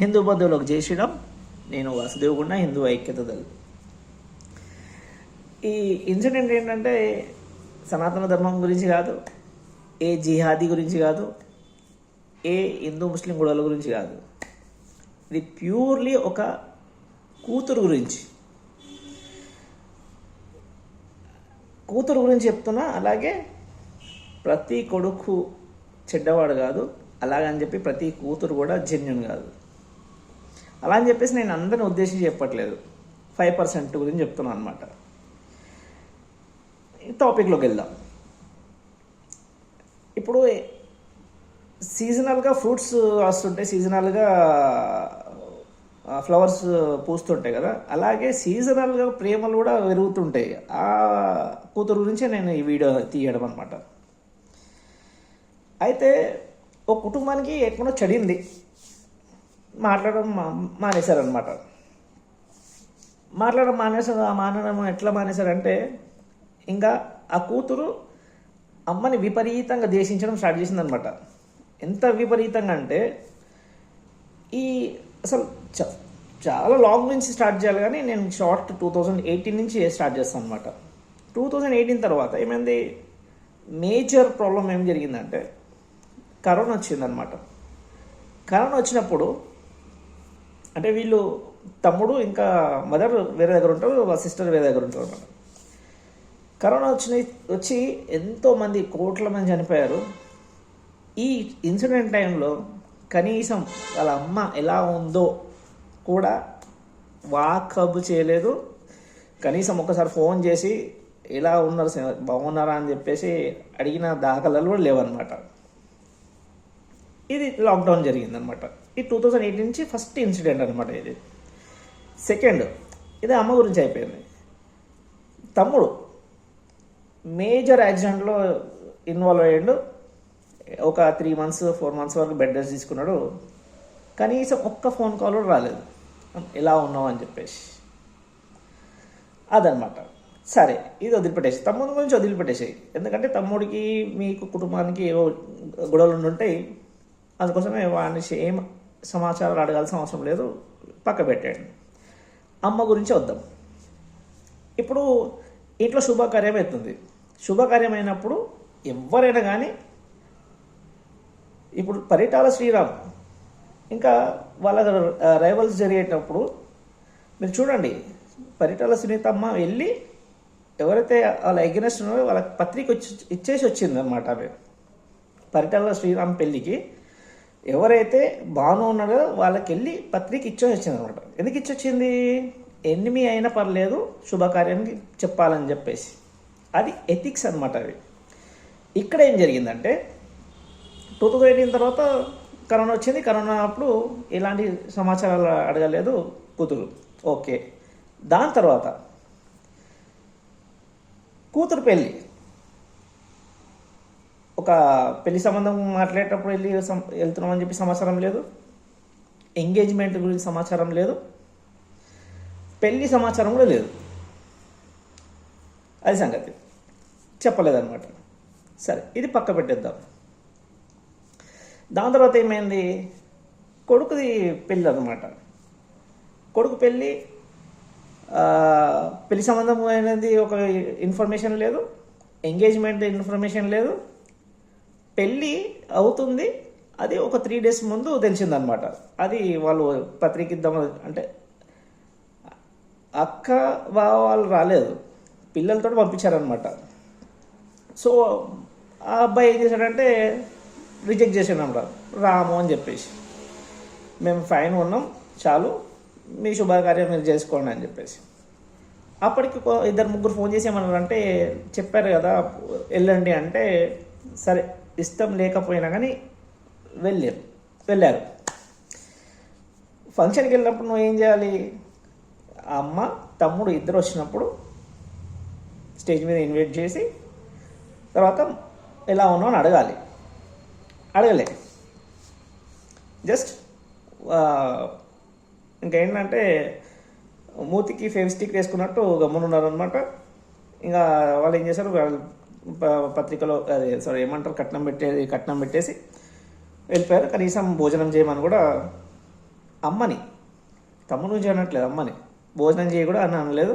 హిందూ బంధువులకు జై శ్రీరామ్. నేను వాసుదేవగుండ హిందూ ఐక్యత దళ్. ఈ ఇన్సిడెంట్ ఏంటంటే సనాతన ధర్మం గురించి కాదు ఏ జిహాదీ గురించి కాదు ఏ హిందూ ముస్లిం గొడవల గురించి కాదు. ఇది ప్యూర్లీ ఒక కూతురు గురించి. కూతురు గురించి చెప్తున్నా అలాగే ప్రతి కొడుకు చెడ్డవాడు కాదు అలాగని చెప్పి ప్రతి కూతురు కూడా జెన్యున్ కాదు. అలా అని చెప్పేసి నేను అందరిని ఉద్దేశించి చెప్పట్లేదు. ఫైవ్ పర్సెంట్ గురించి చెప్తున్నాను అనమాట టాపిక్లోకి వెళ్దాం. ఇప్పుడు సీజనల్గా ఫ్రూట్స్ వస్తుంటాయి సీజనల్గా ఫ్లవర్స్ పూస్తుంటాయి కదా. అలాగే సీజనల్గా ప్రేమలు కూడా పెరుగుతుంటాయి. ఆ కూతురు గురించే నేను ఈ వీడియో తీయడం అనమాట అయితే ఒక కుటుంబానికి ఎక్కడో చడింది. మాట్లాడడం మా మానేశారనమాట మాట్లాడడం మానేసారు మానడం ఎట్లా మానేశారంటే ఇంకా ఆ కూతురు అమ్మని విపరీతంగా దేశించడం స్టార్ట్ చేసిందనమాట ఎంత విపరీతంగా అంటే ఈ అసలు చ- చాలా లాంగ్ నుంచి స్టార్ట్ చేయాలి కానీ నేను షార్ట్ టూ థౌజండ్ ఎయిటీన్ నుంచి స్టార్ట్ చేస్తాను అనమాట టూ థౌజండ్ ఎయిటీన్ తర్వాత ఏమైంది? మేజర్ ప్రాబ్లం ఏం జరిగిందంటే కరోనా వచ్చిందనమాట కరోనా వచ్చినప్పుడు అంటే వీళ్ళు తమ్ముడు ఇంకా మదర్ వేరే దగ్గర ఉంటారు సిస్టర్ వేరే దగ్గర ఉంటారు అనమాట కరోనా వచ్చిన వచ్చి ఎంతోమంది కోట్ల మంది చనిపోయారు. ఈ ఇన్సిడెంట్ టైంలో కనీసం వాళ్ళ అమ్మ ఎలా ఉందో కూడా వాకబు చేయలేదు. కనీసం ఒకసారి ఫోన్ చేసి ఎలా ఉన్నారు బాగున్నారా? అని చెప్పేసి అడిగిన దాఖలాలు కూడా లేవన్నమాట. ఇది లాక్డౌన్ జరిగిందనమాట ఈ టూ థౌజండ్ ఎయిట్ నుంచి ఫస్ట్ ఇన్సిడెంట్ అనమాట ఇది. సెకండ్ ఇది అమ్మ గురించి అయిపోయింది. తమ్ముడు మేజర్ యాక్సిడెంట్లో ఇన్వాల్వ్ అయ్యాడు. ఒక త్రీ మంత్స్ ఫోర్ మంత్స్ వరకు బెడ్ రెస్ట్ తీసుకున్నాడు. కనీసం ఒక్క ఫోన్ కాల్ కూడా రాలేదు. ఎలా ఉన్నావు అని చెప్పేసి. అదనమాట సరే ఇది వదిలిపెట్టేసి తమ్ముడు గురించి వదిలిపెట్టేసాయి. ఎందుకంటే తమ్ముడికి మీకు కుటుంబానికి ఏవో గొడవలు ఉండుంటాయి. అందుకోసమే వాడిని ఏం సమాచారాలు అడగాల్సిన అవసరం లేదు. పక్క పెట్టాడు అమ్మ గురించి వద్దాం. ఇప్పుడు ఇంట్లో శుభకార్యం అవుతుంది. శుభకార్యం అయినప్పుడు ఎవరైనా కానీ ఇప్పుడు పరిటాల శ్రీరామ్. ఇంకా వాళ్ళ రైవల్స్ జరిగేటప్పుడు మీరు చూడండి. పరిటాల సునీతమ్మ వెళ్ళి ఎవరైతే వాళ్ళ అగెనెస్ట్ ఉన్నారో వాళ్ళ పత్రిక వచ్చి ఇచ్చేసి వచ్చింది అనమాట ఆమె. పరిటాల శ్రీరామ్ పెళ్ళికి ఎవరైతే బాను ఉన్నారో వాళ్ళకి వెళ్ళి పత్రిక ఇచ్చేసి అనమాట ఎందుకు ఇచ్చొచ్చింది? ఎనిమి అయినా పర్లేదు శుభకార్యానికి చెప్పాలని చెప్పేసి. అది ఎథిక్స్ అనమాట అవి ఇక్కడ ఏం జరిగిందంటే టూ థౌజండ్ ఎయిటీన్ తర్వాత కరోనా వచ్చింది. కరోనా అప్పుడు ఎలాంటి సమాచారాలు అడగలేదు కూతురు. ఓకే. దాని తర్వాత కూతురు పెళ్ళి. ఒక పెళ్ళి సంబంధం మాట్లాడేటప్పుడు వెళ్ళి సం- వెళ్తున్నామని చెప్పి సమాచారం లేదు. ఎంగేజ్మెంట్ గురించి సమాచారం లేదు. పెళ్ళి సమాచారం కూడా లేదు. అది సంగతి. చెప్పలేదన్నమాట. సరే ఇది పక్క పెట్టేద్దాం. దాని తర్వాత ఏమైంది? కొడుకుది పెళ్ళి అనమాట కొడుకు పెళ్ళి పెళ్ళి సంబంధం అనేది ఒక ఇన్ఫర్మేషన్ లేదు. ఎంగేజ్మెంట్ ఇన్ఫర్మేషన్ లేదు. పెళ్ళి అవుతుంది. అది ఒక త్రీ డేస్ ముందు తెలిసిందనమాట అది వాళ్ళు పత్రిక ఇద్దాం అంటే అక్క బావ వాళ్ళు రాలేదు. పిల్లలతో పంపించారనమాట సో ఆ అబ్బాయి ఏం చేశాడంటే రిజెక్ట్ చేసాడు రాము అని చెప్పేసి. మేము ఫైన్ ఉన్నాం చాలు. మీ శుభకార్యం మీరు చేసుకోండి అని చెప్పేసి. అప్పటికి ఇద్దరు ముగ్గురు ఫోన్ చేసి ఏమన్నారంటే చెప్పారు కదా వెళ్ళండి అంటే సరే. ఇష్టం లేకపోయినా కానీ వెళ్ళారు. వెళ్ళారు ఫంక్షన్కి వెళ్ళినప్పుడు నువ్వు ఏం చేయాలి? అమ్మ తమ్ముడు ఇద్దరు వచ్చినప్పుడు స్టేజ్ మీద ఇన్వైట్ చేసి తర్వాత ఎలా ఉన్నావు అని అడగాలి. అడగలే. జస్ట్ ఇంకేంటంటే మూతికి ఫేవ్ స్టిక్ వేసుకున్నట్టు గమ్మునున్నారు అనమాట ఇంకా వాళ్ళు ఏం చేశారు? వాళ్ళు పత్రికలో అదే సారీ ఏమంటారు? కట్నం పెట్టేది కట్నం పెట్టేసి వెళ్ళిపోయారు. కనీసం భోజనం చేయమని కూడా అమ్మని తమ్ముడు నుంచి అనట్లేదు అమ్మని. భోజనం చేయ కూడా అని అనలేదు.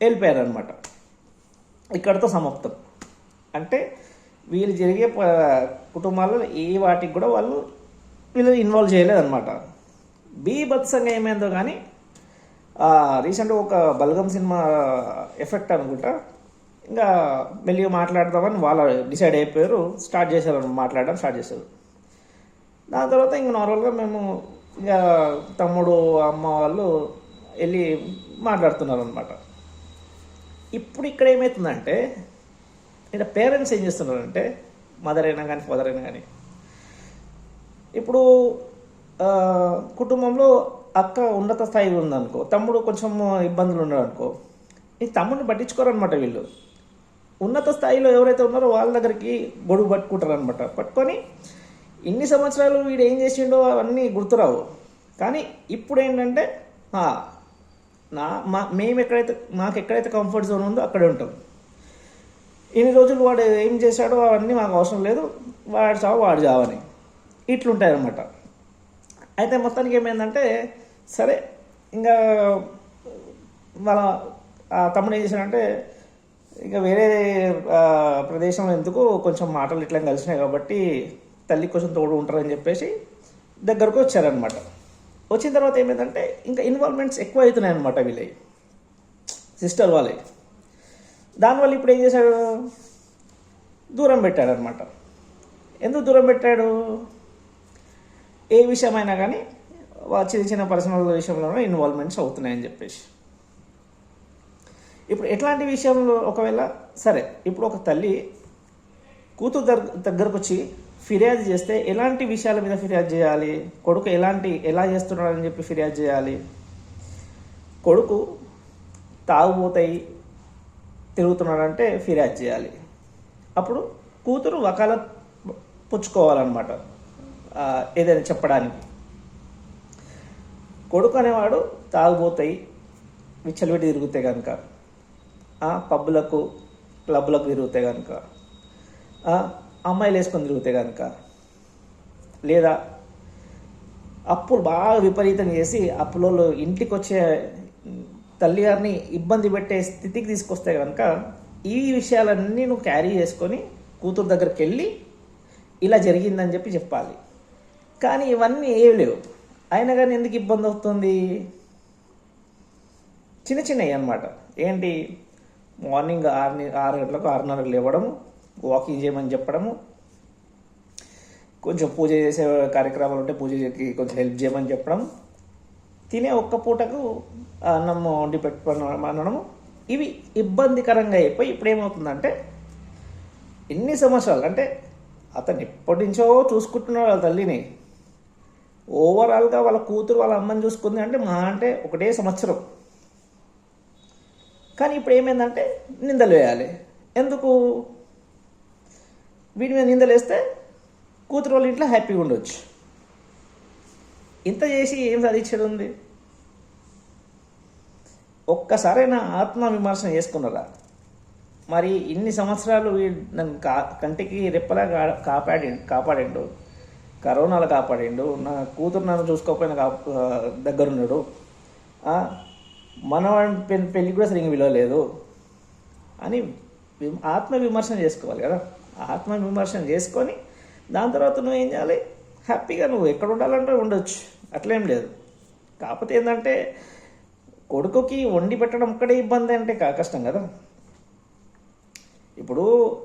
వెళ్ళిపోయారు అనమాట ఇక్కడతో సమాప్తం. అంటే వీళ్ళు జరిగే ప- కుటుంబాల్లో ఏ వాటికి కూడా వాళ్ళు వీళ్ళు ఇన్వాల్వ్ చేయలేదన్నమాట. బీభత్సంగా ఏమైందో కానీ రీసెంట్గా ఒక బల్గం సినిమా ఎఫెక్ట్ అనుకుంటా. ఇంకా మెల్లిగా మాట్లాడదామని వాళ్ళు డిసైడ్ అయిపోయారు. స్టార్ట్ చేశారు మాట్లాడడం స్టార్ట్ చేశారు. దాని తర్వాత ఇంక నార్మల్గా మేము ఇక తమ్ముడు అమ్మ వాళ్ళు వెళ్ళి మాట్లాడుతున్నారు అనమాట ఇప్పుడు ఇక్కడ ఏమవుతుందంటే ఇక్కడ పేరెంట్స్ ఏం చేస్తున్నారంటే మదర్ అయినా కానీ ఫాదర్ అయినా కానీ ఇప్పుడు కుటుంబంలో అక్క ఉన్నత స్థాయిలో ఉందనుకో తమ్ముడు కొంచెం ఇబ్బందులు ఉన్నాడు అనుకో ఈ తమ్ముడిని పట్టించుకోరనమాట వీళ్ళు. ఉన్నత స్థాయిలో ఎవరైతే ఉన్నారో వాళ్ళ దగ్గరికి గొడుగు పట్టుకుంటారు అనమాట పట్టుకొని ఇన్ని సంవత్సరాలు వీడు ఏం చేసిండో అవన్నీ గుర్తురావు. కానీ ఇప్పుడు ఏంటంటే నా మా మేము ఎక్కడైతే మాకు ఎక్కడైతే కంఫర్ట్ జోన్ ఉందో అక్కడే ఉంటాం. ఇన్ని రోజులు వాడు ఏం చేశాడో అవన్నీ మాకు అవసరం లేదు. వాడు చావు వాడు చావని. ఇట్లుంటాయన్నమాట. అయితే మొత్తానికి ఏమైందంటే సరే ఇంకా వాళ్ళ తమ్ముడు ఏం చేశాడంటే ఇంకా వేరే ప్రదేశంలో ప్రదేశం ఎందుకు కొంచెం మాటలు ఇట్లా కలిసినాయి కాబట్టి తల్లి కొంచెం తోడు ఉంటారని చెప్పేసి దగ్గరకు వచ్చారనమాట వచ్చిన తర్వాత ఏమైందంటే ఇంకా ఇన్వాల్వ్మెంట్స్ ఎక్కువ అవుతున్నాయి అనమాట వీళ్ళవి. సిస్టర్ వాళ్ళవి. దానివల్ల ఇప్పుడు ఏం చేశాడు? దూరం పెట్టాడు అనమాట ఎందుకు దూరం పెట్టాడు? ఏ విషయమైనా కానీ చిన్న చిన్న పర్సనల్ విషయంలోనే ఇన్వాల్వ్మెంట్స్ అవుతున్నాయని చెప్పేసి. ఇప్పుడు ఎట్లాంటి విషయంలో ఒకవేళ సరే ఇప్పుడు ఒక తల్లి కూతురు దగ్గర దగ్గరకు వచ్చి ఫిర్యాదు చేస్తే ఎలాంటి విషయాల మీద ఫిర్యాదు చేయాలి? కొడుకు ఎలాంటి ఎలా చేస్తున్నాడని చెప్పి ఫిర్యాదు చేయాలి? కొడుకు తాగుబోతాయి తిరుగుతున్నాడంటే ఫిర్యాదు చేయాలి. అప్పుడు కూతురు వకాల పుచ్చుకోవాలన్నమాట ఏదైనా చెప్పడానికి. కొడుకు అనేవాడు తాగుబోతాయి విచ్చలవిడి తిరిగితే కనుక పబ్బులకు క్లబ్లకు తిరిగితే కనుక అమ్మాయిలు వేసుకొని తిరిగితే కనుక లేదా అప్పులు బాగా విపరీతం చేసి అప్పులలో ఇంటికి వచ్చే తల్లి గారిని ఇబ్బంది పెట్టే స్థితికి తీసుకొస్తే కనుక ఈ విషయాలన్నీ నువ్వు క్యారీ చేసుకొని కూతురు దగ్గరికి వెళ్ళి ఇలా జరిగిందని చెప్పి చెప్పాలి. కానీ ఇవన్నీ ఏవి లేవు. అయినా కానీ ఎందుకు ఇబ్బంది అవుతుంది? చిన్న చిన్నవి అన్నమాట. ఏంటి? మార్నింగ్ ఆరు ఆరు గంటలకు ఆరున్నరకు లేవడము వాకింగ్ చేయమని చెప్పడము కొంచెం పూజ చేసే కార్యక్రమాలు ఉంటే పూజకి కొంచెం హెల్ప్ చేయమని చెప్పడం తినే ఒక్క పూటకు అన్నం వండి పెట్టుకోవడం ఇవి ఇబ్బందికరంగా అయిపోయి ఇప్పుడు ఏమవుతుందంటే ఎన్ని సంవత్సరాలు అంటే అతను ఎప్పటి నుంచో చూసుకుంటున్నాడు వాళ్ళ తల్లిని. ఓవరాల్గా వాళ్ళ కూతురు వాళ్ళ అమ్మని చూసుకుంది అంటే మా అంటే ఒకటే సంవత్సరం. కానీ ఇప్పుడు ఏమైందంటే నిందలు వేయాలి. ఎందుకు? వీడి మీద నిందలు వేస్తే కూతురు వాళ్ళ ఇంట్లో హ్యాపీగా ఉండొచ్చు. ఇంత చేసి ఏం సాధించేది ఉంది ఒక్కసారైనా ఆత్మ విమర్శన చేసుకున్నారా? మరి ఇన్ని సంవత్సరాలు వీడు నన్ను కా కంటికి రెప్పలా కా కాపాడి కాపాడిండు. కరోనాలో కాపాడిండు. నా కూతురు నన్ను చూసుకోకపోయినా కా దగ్గరున్నాడు. మనం పెళ్ళి కూడా సరిగ్గా విలువలేదు. అని ఆత్మవిమర్శన ఆత్మ విమర్శన చేసుకోవాలి కదా. ఆత్మ విమర్శన చేసుకొని దాని తర్వాత నువ్వు ఏం చేయాలి? హ్యాపీగా నువ్వు ఎక్కడ ఉండాలంటే ఉండొచ్చు. అట్లేం లేదు. కాకపోతే ఏంటంటే కొడుకుకి వండి పెట్టడం ఒక్కడే ఇబ్బంది అంటే కా- కష్టం కదా. ఇప్పుడు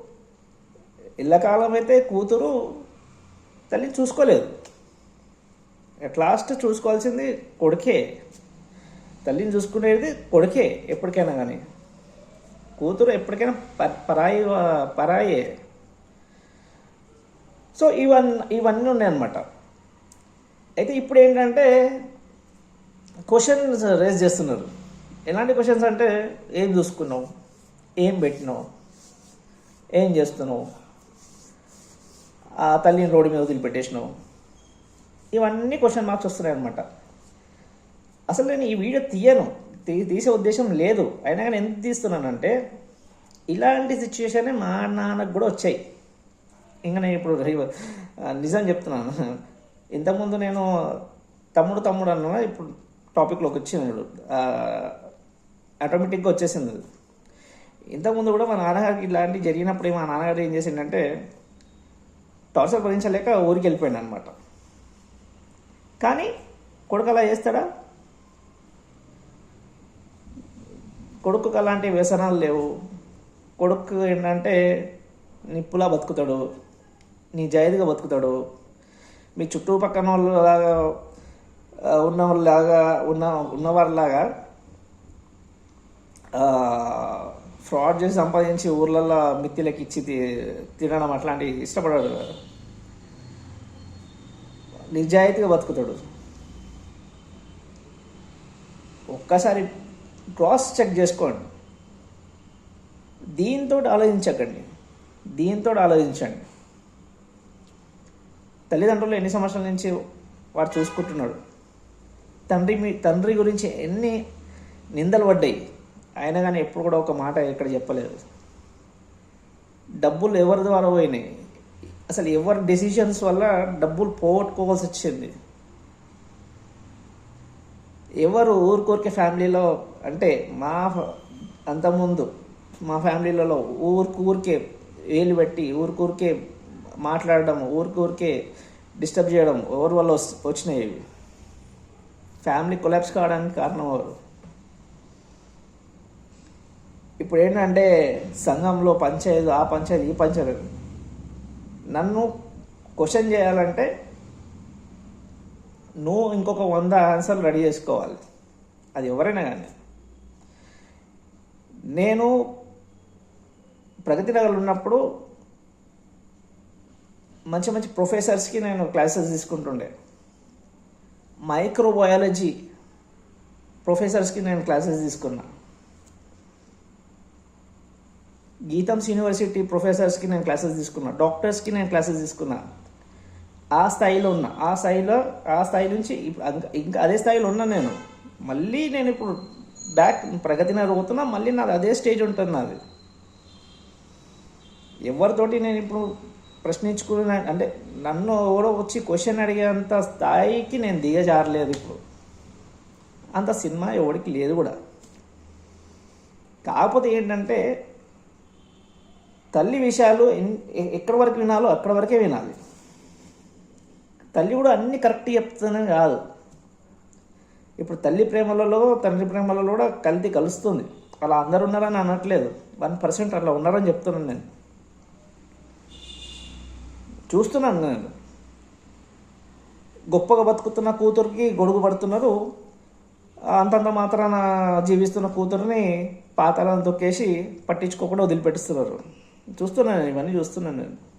ఇళ్ళకాలం అయితే కూతురు తల్లిని చూసుకోలేదు. అట్ లాస్ట్ చూసుకోవాల్సింది కొడుకే. తల్లిని చూసుకునేది కొడుకే ఎప్పటికైనా కానీ కూతురు ఎప్పటికైనా పరాయి పరాయే. సో ఇవన్నీ ఇవన్నీ ఉన్నాయన్నమాట. అయితే ఇప్పుడు ఏంటంటే క్వశ్చన్స్ రేజ్ చేస్తున్నారు. ఎలాంటి క్వశ్చన్స్ అంటే ఏం చూసుకున్నావు? ఏం పెట్టినావు? ఏం చేస్తున్నావు? ఆ తల్లిని రోడ్డు మీద వదిలిపెట్టేసినావు? ఇవన్నీ క్వశ్చన్ మార్క్స్ వస్తున్నాయి అనమాట అసలు నేను ఈ వీడియో తీయను. తీ తీసే ఉద్దేశం లేదు. అయినా కానీ ఎందుకు తీస్తున్నానంటే ఇలాంటి సిచ్యువేషన్ మా నాన్నకు కూడా వచ్చాయి. ఇంకా నేను ఇప్పుడు నిజం చెప్తున్నాను. ఇంతకుముందు నేను తమ్ముడు తమ్ముడు అన్న ఇప్పుడు టాపిక్లోకి వచ్చినాడు ఆటోమేటిక్గా వచ్చేసింది. ఇంతకుముందు కూడా మా నాన్నగారికి ఇలాంటివి జరిగినప్పుడు మా నాన్నగారు ఏం చేసిండంటే టార్చర్ భరించలేక ఊరికి వెళ్ళిపోయాడు అనమాట కానీ కొడుకు అలా చేస్తాడా? కొడుకుకి అలాంటి వ్యసనాలు లేవు. కొడుకు ఏంటంటే నిప్పులా బతుకుతాడు. నిజాయితీగా బతుకుతాడు. మీ చుట్టుపక్కన వాళ్ళు లాగా ఉన్న వాళ్ళలాగా ఉన్న ఉన్నవారిలాగా ఫ్రాడ్ చేసి సంపాదించి ఊర్లలో మిత్తిలకి ఇచ్చి తి- తినడం అట్లాంటివి ఇష్టపడాడు. నిజాయితీగా బతుకుతాడు. ఒక్కసారి క్రాస్ చెక్ చేసుకోండి. దీంతో ఆలోచించకండి. దీంతో ఆలోచించండి. తల్లిదండ్రులు ఎన్ని సంవత్సరాల నుంచి వాడు చూసుకుంటున్నాడు తండ్రి మీ తండ్రి గురించి ఎన్ని నిందలు పడ్డాయి? ఆయన కానీ ఎప్పుడు కూడా ఒక మాట ఇక్కడ చెప్పలేదు. డబ్బులు ఎవరి ద్వారా పోయినాయి? అసలు ఎవరి డెసిషన్స్ వల్ల డబ్బులు పోగొట్టుకోవాల్సి వచ్చింది? ఎవరు ఊరికొరికే ఫ్యామిలీలో అంటే మా అంతకుముందు మా ఫ్యామిలీలలో ఊరికి ఊరికే వేలు పెట్టి ఊరికూరికే మాట్లాడడం ఊరికూరికే డిస్టర్బ్ చేయడం ఎవరి వల్ల వచ్చినాయి ఫ్యామిలీ కొలాప్స్ కావడానికి కారణం ఎవరు? ఇప్పుడు ఏంటంటే సంఘంలో పంచాయతీ ఆ పంచాయతీ ఈ పంచాయతీ. నన్ను క్వశ్చన్ చేయాలంటే నువ్వు ఇంకొక వంద ఆన్సర్లు రెడీ చేసుకోవాలి. అది ఎవరైనా కానీ. నేను ప్రగతి నగర్ ఉన్నప్పుడు మంచి మంచి ప్రొఫెసర్స్కి నేను క్లాసెస్ తీసుకుంటుండే. మైక్రోబయాలజీ ప్రొఫెసర్స్కి నేను క్లాసెస్ తీసుకున్నా. గీతమ్స్ యూనివర్సిటీ ప్రొఫెసర్స్కి నేను క్లాసెస్ తీసుకున్నా. డాక్టర్స్కి నేను క్లాసెస్ తీసుకున్నా. ఆ స్థాయిలో ఉన్నా ఆ స్థాయిలో ఆ స్థాయి నుంచి ఇంకా అదే స్థాయిలో ఉన్నా నేను. మళ్ళీ నేను ఇప్పుడు బ్యాక్ ప్రగతి రోగుతున్నా మళ్ళీ నాది అదే స్టేజ్ ఉంటుంది నాది. ఎవరితోటి నేను ఇప్పుడు ప్రశ్నించుకున్న అంటే నన్ను ఎవరో వచ్చి క్వశ్చన్ అడిగేంత స్థాయికి నేను దిగజారలేదు ఇప్పుడు. అంత సినిమా ఎవరికి లేదు కూడా. కాకపోతే ఏంటంటే తల్లి విషయాలు ఎక్కడి వరకు వినాలో అక్కడి వరకే వినాలి. తల్లి కూడా అన్ని కరెక్ట్ చెప్తుందని కాదు. ఇప్పుడు తల్లి ప్రేమలలో తండ్రి ప్రేమలలో కూడా కలిది కలుస్తుంది. అలా అందరు ఉన్నారని అనట్లేదు. వన్ పర్సెంట్ అలా ఉన్నారని చెప్తున్నాను నేను. చూస్తున్నాను నేను. గొప్పగా బతుకుతున్న కూతురికి గొడుగు పడుతున్నారు. అంతంత మాత్రాన జీవిస్తున్న కూతురిని పాతాలను తొక్కేసి పట్టించుకోకుండా వదిలిపెట్టిస్తున్నారు. చూస్తున్నాను నేను ఇవన్నీ చూస్తున్నాను నేను.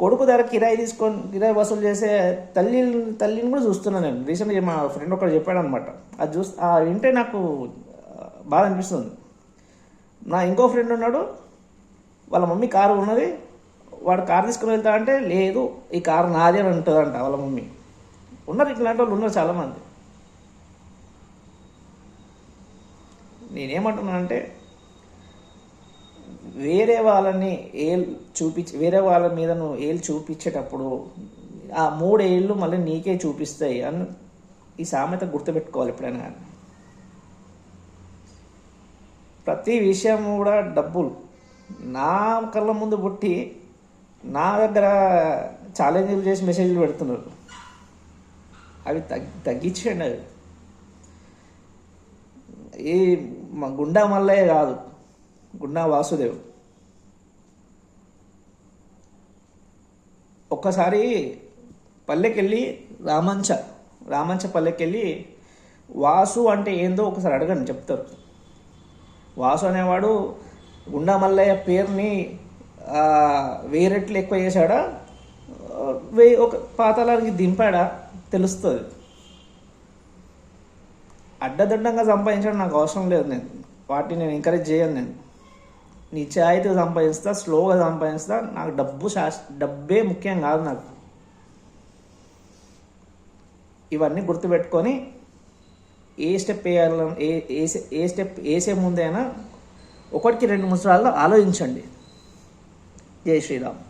కొడుకు దగ్గర కిరాయి తీసుకొని కిరాయి వసూలు చేసే తల్లి తల్లిని కూడా చూస్తున్నాను నేను. రీసెంట్గా మా ఫ్రెండ్ ఒకరు చెప్పాడు అనమాట అది చూస్ ఆ వింటే నాకు బాధ అనిపిస్తుంది. నా ఇంకో ఫ్రెండ్ ఉన్నాడు. వాళ్ళ మమ్మీ కారు ఉన్నది. వాడు కారు తీసుకుని వెళ్తా అంటే లేదు ఈ కారు నాదే అని ఉంటుందంట వాళ్ళ మమ్మీ. ఉన్నారు ఇట్లాంటి వాళ్ళు ఉన్నారు చాలామంది. నేనేమంటున్నానంటే వేరే వాళ్ళని ఏల్ చూపించి వేరే వాళ్ళ మీద నువ్వు ఏళ్ళు చూపించేటప్పుడు ఆ మూడు ఏళ్ళు మళ్ళీ నీకే చూపిస్తాయి అని ఈ సామెత గుర్తుపెట్టుకోవాలి ఎప్పుడైనా కానీ. ప్రతి విషయం కూడా డబ్బులు. నా కళ్ళ ముందు పుట్టి నా దగ్గర ఛాలెంజ్లు చేసి మెసేజ్లు పెడుతున్నారు. అవి తగ్గి తగ్గించండి అవి. ఈ గుండా మల్లయ్య కాదు. గుండా వాసుదేవ్. ఒక్కసారి పల్లెకెళ్ళి రామంచ రామంచ పల్లెకెళ్ళి వాసు అంటే ఏందో ఒకసారి అడగండి చెప్తారు. వాసు అనేవాడు గుండా మల్లయ్య పేరుని వేరెట్లు ఎక్కువ చేశాడా? వే ఒక పాతాళానికి దింపాడా? తెలుస్తుంది. అడ్డదడ్డంగా సంపాదించడం నాకు అవసరం లేదు నేను. వాటిని నేను ఎంకరేజ్ చేయను నేను. నిజాయితీగా సంపాదిస్తా స్లోగా సంపాదిస్తా నాకు డబ్బు శాస్ డబ్బే ముఖ్యం కాదు నాకు. ఇవన్నీ గుర్తుపెట్టుకొని ఏ స్టెప్ వేయాలి ఏ ఏ ఏ స్టెప్ వేసే ముందైనా ఒకటికి రెండు మూడు సార్లు ఆలోచించండి. జై శ్రీరామ్.